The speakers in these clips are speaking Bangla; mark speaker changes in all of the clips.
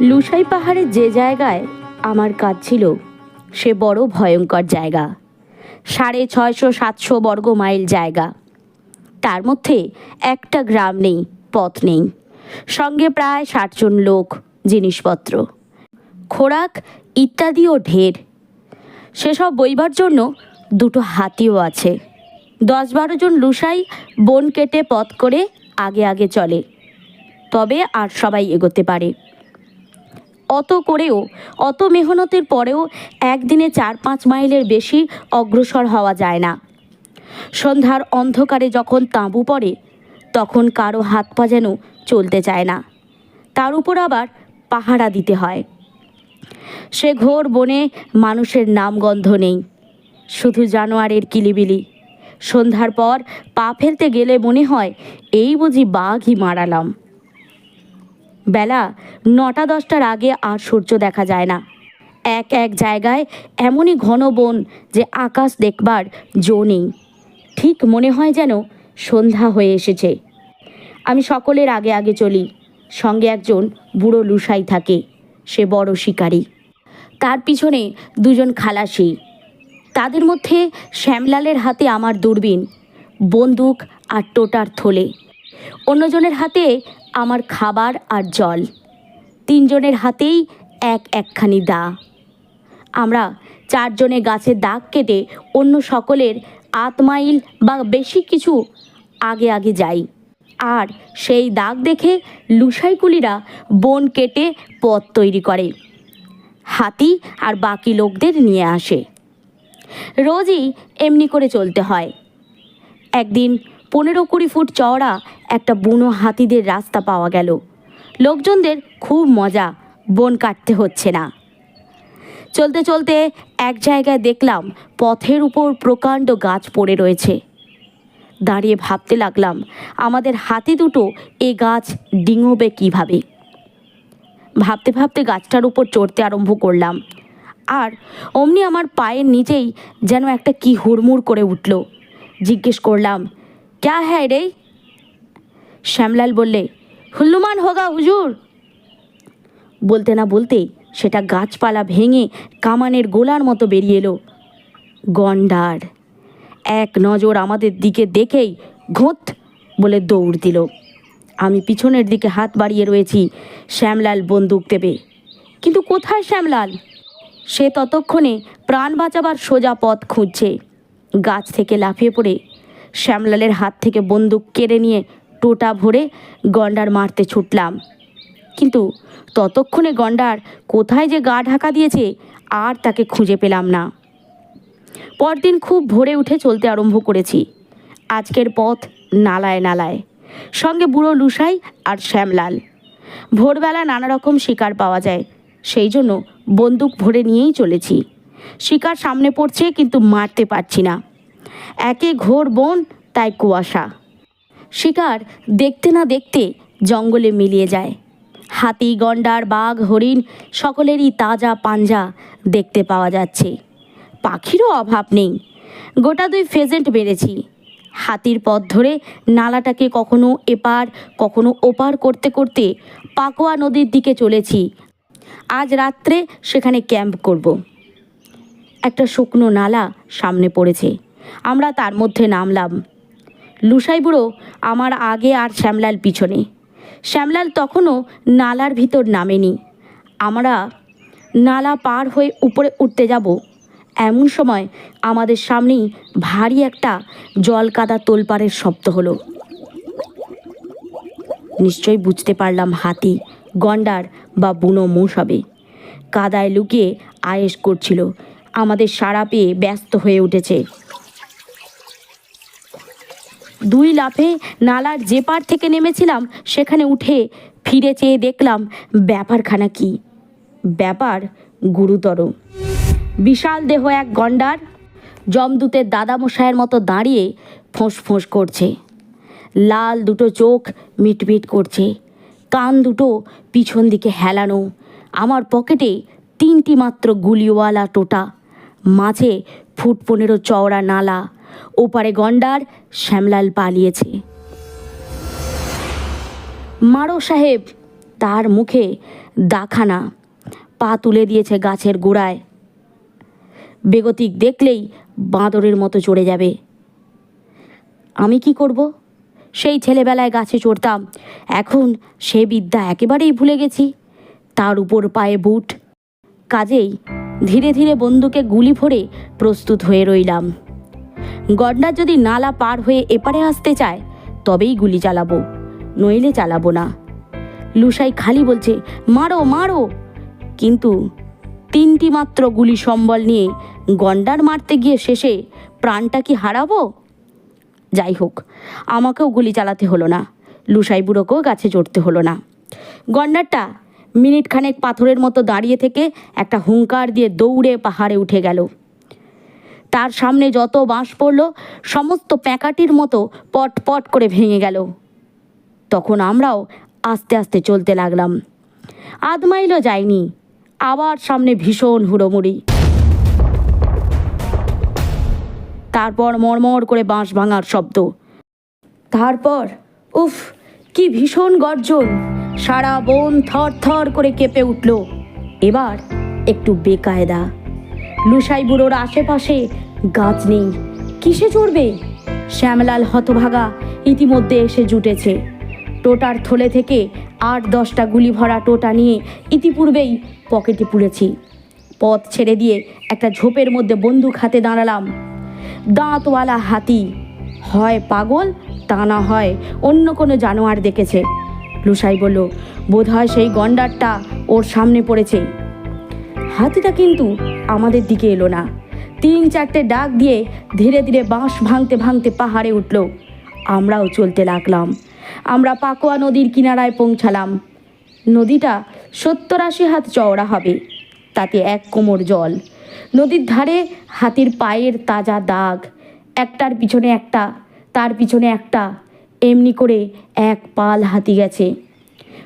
Speaker 1: লুসাই পাহাড়ে যে জায়গায় আমার কাজ ছিল, সে বড় ভয়ঙ্কর জায়গা। সাড়ে ছয়শো সাতশো বর্গ মাইল জায়গা। তার মধ্যে একটা গ্রাম নেই, পথ নেই। সঙ্গে প্রায় ষাটজন লোক, জিনিসপত্র। খোরাক ইত্যাদিও ঢের। সেসব বইবার জন্য দুটো হাতিও আছে। দশ বারো জন লুসাই বন কেটে পথ করে আগে আগে চলে। তবে আর সবাই এগোতে পারে। অত করেও, অত মেহনতের পরেও একদিনে চার পাঁচ মাইলের বেশি অগ্রসর হওয়া যায় না। সন্ধ্যার অন্ধকারে যখন তাঁবু পড়ে, তখন কারও হাত পা যেন চলতে চায় না। তার উপর আবার পাহারা দিতে হয়। সে ঘোর বনে মানুষের নামগন্ধ নেই। শুধু জানোয়ারের কিলিবিলি। সন্ধ্যার পর পা ফেলতে গেলে মনে হয়, এই বুঝি বাঘই মারালাম। বেলা নটা দশটার আগে আর সূর্য দেখা যায় না। এক এক জায়গায় এমনই ঘন বন যে আকাশ দেখবার জো নেই। ঠিক মনে হয় যেন সন্ধ্যা হয়ে এসেছে। আমি সকলের আগে আগে চলি। সঙ্গে একজন বুড়ো লুসাই থাকে। সে বড় শিকারী। তার পিছনে দুজন খালাসি। তাদের মধ্যে শ্যামলালের হাতে আমার দূরবীন, বন্দুক আর টোটার থলে। অন্যজনের হাতে আমার খাবার আর জল। তিনজনের হাতেই এক একখানি দা। আমরা চারজনে গাছের দাগ কেটে অন্য সকলের আট মাইল বা বেশি কিছু আগে আগে যাই। আর সেই দাগ দেখে লুসাইকুলিরা বন কেটে পথ তৈরি করে। হাতি আর বাকি লোকদের নিয়ে আসে। রোজই এমনি করে চলতে হয়। একদিন পনেরো কুড়ি ফুট চওড়া একটা বুনো হাতিদের রাস্তা পাওয়া গেল। লোকজনদের খুব মজা, বন কাটতে হচ্ছে না। চলতে চলতে এক জায়গায় দেখলাম পথের উপর প্রকাণ্ড গাছ পড়ে রয়েছে। দাঁড়িয়ে ভাবতে লাগলাম, আমাদের হাতি দুটো এ গাছ ডিঙোবে কীভাবে? ভাবতে ভাবতে গাছটার উপর চড়তে আরম্ভ করলাম। আর অমনি আমার পায়ের নিচেই যেন একটা কি হুড়মুড় করে উঠল। জিজ্ঞেস করলাম ক্যা হ্যায় রে শ্যামলাল বললে হুল্লুমান হোগা হুজুর বলতে না বলতেই সেটা গাছপালা ভেঙে কামানের গোলার মতো বেরিয়ে এলো। গন্ডার এক নজর আমাদের দিকে দেখেই ঘোঁত বলে দৌড় দিল। আমি পিছনের দিকে হাত বাড়িয়ে রয়েছি, শ্যামলাল বন্দুক দেবে। কিন্তু কোথায় শ্যামলাল? সে ততক্ষণে প্রাণ বাঁচাবার সোজা পথ খুঁজছে। গাছ থেকে লাফিয়ে পড়ে শ্যামলালের হাত থেকে বন্দুক কেড়ে নিয়ে টোটা ভরে গন্ডার মারতে ছুটলাম। কিন্তু ততক্ষণে গন্ডার কোথায় যে গা ঢাকা দিয়েছে আর তাকে খুঁজে পেলাম না। পরদিন খুব ভোরে উঠে চলতে আরম্ভ করেছি। আজকের পথ নালায় নালায়। সঙ্গে বুড়ো লুসাই আর শ্যামলাল। ভোরবেলা নানা রকম শিকার পাওয়া যায়। সেই জন্য বন্দুক ভরে নিয়েই চলেছি। শিকার সামনে পড়ছে কিন্তু মারতে পারছি না। একে ঘোর বন, তাই কুয়াশা। শিকার দেখতে না দেখতে জঙ্গলে মিলিয়ে যায়। হাতি, গন্ডার, বাঘ, হরিণ সকলেরই তাজা পাঞ্জা দেখতে পাওয়া যাচ্ছে। পাখিরও অভাব নেই। গোটা দুই ফেজেন্ট বেড়েছি। হাতির পথ ধরে নালাটাকে কখনো এপার, কখনো ওপার করতে করতে পাকোয়া নদীর দিকে চলেছি। আজ রাত্রে সেখানে ক্যাম্প করব। একটা শুকনো নালা সামনে পড়েছে। আমরা তার মধ্যে নামলাম। লুসাই বুড়ো আমার আগে আর শ্যামলাল পিছনে। শ্যামলাল তখনও নালার ভিতর নামেনি। আমরা নালা পার হয়ে উপরে উঠতে যাব। এমন সময় আমাদের সামনেই ভারী একটা জল কাদা তোলপাড়ের শব্দ হলো। নিশ্চয়ই বুঝতে পারলাম হাতি, গন্ডার বা বুনো মোষ হবে। কাদায় লুকিয়ে আয়েস করছিল। আমাদের সাড়া পেয়ে ব্যস্ত হয়ে উঠেছে। দুই লাফে নালার যে পার থেকে নেমেছিলাম, সেখানে উঠে ফিরে চেয়ে দেখলাম, ব্যাপারখানা কি? ব্যাপার গুরুতর। বিশাল দেহ এক গন্ডার জমদূতের দাদামশাইয়ের মতো দাঁড়িয়ে ফোঁস ফোঁস করছে। লাল দুটো চোখ মিটমিট করছে। কান দুটো পিছন দিকে হেলানো। আমার পকেটে তিনটি মাত্র গুলিওয়ালা টোটা। মাঝে ফুট পনেরো চওড়া নালা। ওপারে গন্ডার, শ্যামলাল পালিয়েছে। মারো সাহেব, তার মুখে দাখানা, পা তুলে দিয়েছে গাছের গোড়ায়। বেগতিক দেখলেই বাঁদরের মতো চড়ে যাবে। আমি কি করব? সেই ছেলেবেলায় গাছে চড়তাম, এখন সে বিদ্যা একেবারেই ভুলে গেছি। তার উপর পায়ে বুট। কাজেই ধীরে ধীরে বন্দুকে গুলি ভরে প্রস্তুত হয়ে রইলাম। গন্ডার যদি নালা পার হয়ে এপারে আসতে চায়, তবেই গুলি চালাবো, নইলে চালাবো না। লুসাই খালি বলছে, মারো মারো। কিন্তু তিনটি মাত্র গুলি সম্বল নিয়ে গন্ডার মারতে গিয়ে শেষে প্রাণটা কি হারাবো? যাই হোক, আমাকেও গুলি চালাতে হলো না। লুসাই বুড়োকেও গাছে চড়তে হলো না। গন্ডারটা মিনিটখানেক পাথরের মতো দাঁড়িয়ে থেকে একটা হুঙ্কার দিয়ে দৌড়ে পাহাড়ে উঠে গেল। তার সামনে যত বাঁশ পড়ল, সমস্ত প্যাকাটির মতো পট পট করে ভেঙে গেল। তখন আমরাও আস্তে আস্তে চলতে লাগলাম। আধ মাইলও যায়নি আবার সামনে ভীষণ হুড়োমুড়ি। তারপর মরমর করে বাঁশ ভাঙার শব্দ। তারপর, উফ, কি ভীষণ গর্জন। সারা বন থর থর করে কেঁপে উঠল। এবার একটু বেকায়দা। লুসাই বুড়োর আশেপাশে গাছ নেই। কিসে চড়বে? শ্যামলাল হতভাগা ইতিমধ্যে এসে জুটেছে। টোটার থলে থেকে আট দশটা গুলি ভরা টোটা নিয়ে ইতিপূর্বেই পকেটে পুড়েছি। পথ ছেড়ে দিয়ে একটা ঝোপের মধ্যে বন্দুক হাতে দাঁড়ালাম। দাঁতওয়ালা হাতি। হয় পাগল, তা না হয় অন্য কোনো জানোয়ার দেখেছে। লুসাই বলল, বোধহয় সেই গন্ডারটা ওর সামনে পড়েছে। হাতিটা কিন্তু আমাদের দিকে এলো না। তিন চারটে ডাক দিয়ে ধীরে ধীরে বাঁশ ভাঙতে ভাঙতে পাহাড়ে উঠল। আমরাও চলতে লাগলাম। আমরা পাকোয়া নদীর কিনারায় পৌঁছালাম। নদীটা সত্তর আশি হাত চওড়া হবে। তাতে এক কোমর জল। নদীর ধারে হাতির পায়ের তাজা দাগ। একটার পিছনে একটা, তার পিছনে একটা। এমনি করে এক পাল হাতি গেছে।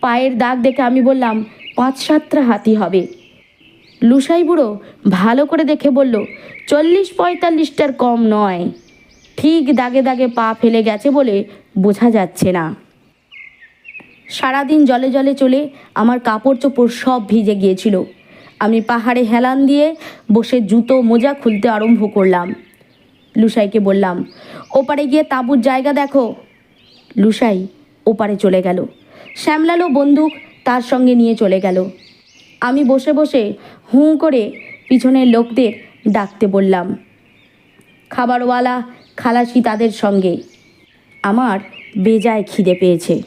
Speaker 1: পায়ের দাগ দেখে আমি বললাম, পাঁচ সাতটা হাতি হবে। লুসাই বুড়ো ভালো করে দেখে বলল, চল্লিশ পঁয়তাল্লিশটার কম নয়। ঠিক দাগে দাগে পা ফেলে গেছে বলে বোঝা যাচ্ছে না। সারাদিন জলে জলে চলে আমার কাপড় চোপড় সব ভিজে গিয়েছিল। আমি পাহাড়ে হেলান দিয়ে বসে জুতো মোজা খুলতে আরম্ভ করলাম। লুসাইকে বললাম, ওপারে গিয়ে তাঁবুর জায়গা দেখো। লুসাই ওপারে চলে গেল। শ্যামলালও বন্দুক তার সঙ্গে নিয়ে চলে গেল। আমি বসে বসে হুঁ করে পিছনের লোকদের ডাকতে বললাম, খাবারওয়ালা, খালাসি তাদের সঙ্গে। আমার বেজায় খিদে পেয়েছে।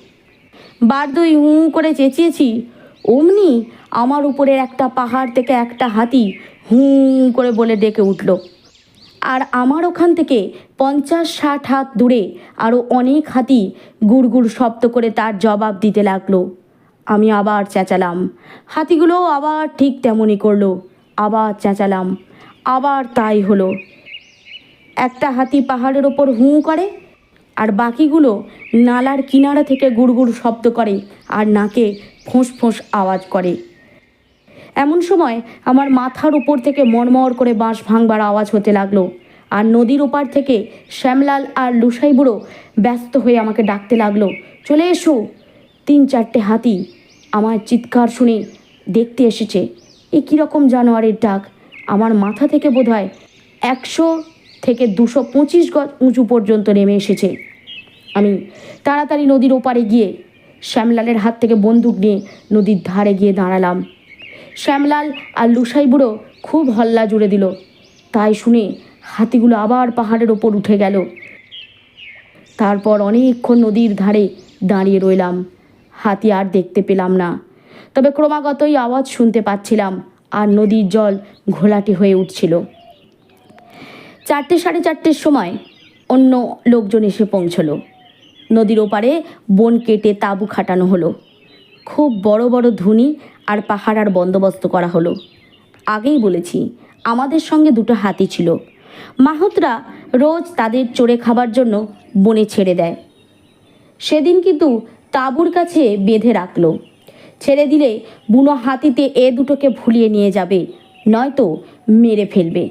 Speaker 1: বারদুই হুঁ করে চেঁচিয়েছি, অমনি আমার উপরের একটা পাহাড় থেকে একটা হাতি হুঁ করে বলে ডেকে উঠল। আর আমার ওখান থেকে পঞ্চাশ ষাট হাত দূরে আরও অনেক হাতি গুড়গুড় শব্দ করে তার জবাব দিতে লাগল। আমি আবার চেঁচালাম। হাতিগুলোও আবার ঠিক তেমনই করল। আবার চেঁচালাম। আবার তাই হলো। একটা হাতি পাহাড়ের ওপর হুঁ করে আর বাকিগুলো নালার কিনারা থেকে গুড়গুড় শব্দ করে আর নাকে ফোঁস ফোঁস আওয়াজ করে। এমন সময় আমার মাথার উপর থেকে মরমর করে বাঁশ ভাঙবার আওয়াজ হতে লাগল আর নদীর ওপার থেকে শ্যামলাল আর লুসাই বুড়ো ব্যস্ত হয়ে আমাকে ডাকতে লাগল, চলে এসো। তিন চারটে হাতি আমার চিৎকার শুনে দেখতে এসেছে, এ কীরকম জানোয়ারের ডাক? আমার মাথা থেকে বোধহয় একশো থেকে দুশো পঁচিশ গজ উঁচু পর্যন্ত নেমে এসেছে। আমি তাড়াতাড়ি নদীর ওপারে গিয়ে শ্যামলালের হাত থেকে বন্দুক নিয়ে নদীর ধারে গিয়ে দাঁড়ালাম। শ্যামলাল আর লুসাই বুড়ো খুব হল্লা জুড়ে দিল। তাই শুনে হাতিগুলো আবার পাহাড়ের ওপর উঠে গেল। তারপর অনেকক্ষণ নদীর ধারে দাঁড়িয়ে রইলাম। হাতি আর দেখতে পেলাম না। তবে ক্রমাগতই আওয়াজ শুনতে পাচ্ছিলাম আর নদীর জল ঘোলাটে হয়ে উঠছিল। চারটে সাড়ে চারটের সময় অন্য লোকজন এসে পৌঁছলো। নদীর ওপারে বন কেটে তাঁবু খাটানো হলো। খুব বড় বড় ধুনি আর পাহারার বন্দোবস্ত করা হলো। আগেই বলেছি, আমাদের সঙ্গে দুটো হাতি ছিল। মাহুতরা রোজ তাদের চড়ে খাবার জন্য বনে ছেড়ে দেয়। সেদিন কিন্তু তাঁবুর কাছে বেঁধে রাখল। ছেড়ে দিলে বুনো হাতিতে এ দুটোকে ভুলিয়ে নিয়ে যাবে, নয়তো মেরে ফেলবে।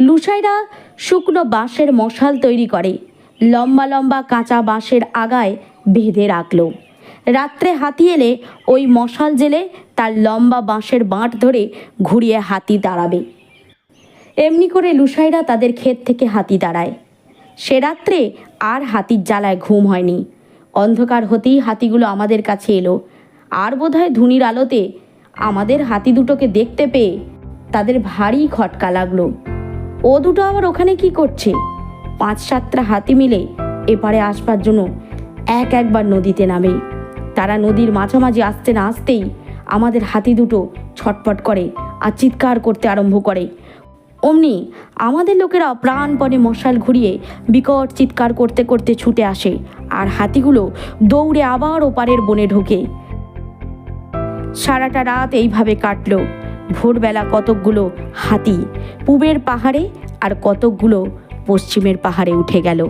Speaker 1: লুসাইরা শুকনো বাঁশের মশাল তৈরি করে, লম্বা লম্বা কাঁচা বাঁশের আগায় বেঁধে রাখল। রাত্রে হাতি এলে ওই মশাল জেলে তার লম্বা বাঁশের বাঁট ধরে ঘুরিয়ে হাতি দাঁড়াবে। এমনি করে লুসাইরা তাদের ক্ষেত থেকে হাতি দাঁড়ায়। সে রাত্রে আর হাতির জ্বালায় ঘুম হয়নি। অন্ধকার হতেই হাতিগুলো আমাদের কাছে এলো। আর বোধহয় ধুনির আলোতে আমাদের হাতি দুটোকে দেখতে পেয়ে তাদের ভারী খটকা লাগল। ও দুটো আবার ওখানে কি করছে? পাঁচ সাতটা হাতি মিলে এপারে আসবার জন্য এক একবার নদীতে নামে। তারা নদীর মাঝামাঝি আসতে না আসতেই আমাদের হাতি দুটো ছটপট করে আর চিৎকার করতে আরম্ভ করে। অমনি আমাদের লোকেরা প্রাণপণে মশাল ঘুরিয়ে বিকট চিৎকার করতে করতে ছুটে আসে আর হাতিগুলো দৌড়ে আবার ওপারের বনে ঢোকে। সারাটা রাত এইভাবে কাটল। ভোরবেলা কতকগুলো হাতি পূবের পাহাড়ে আর কতকগুলো পশ্চিমের পাহাড়ে উঠে গেল।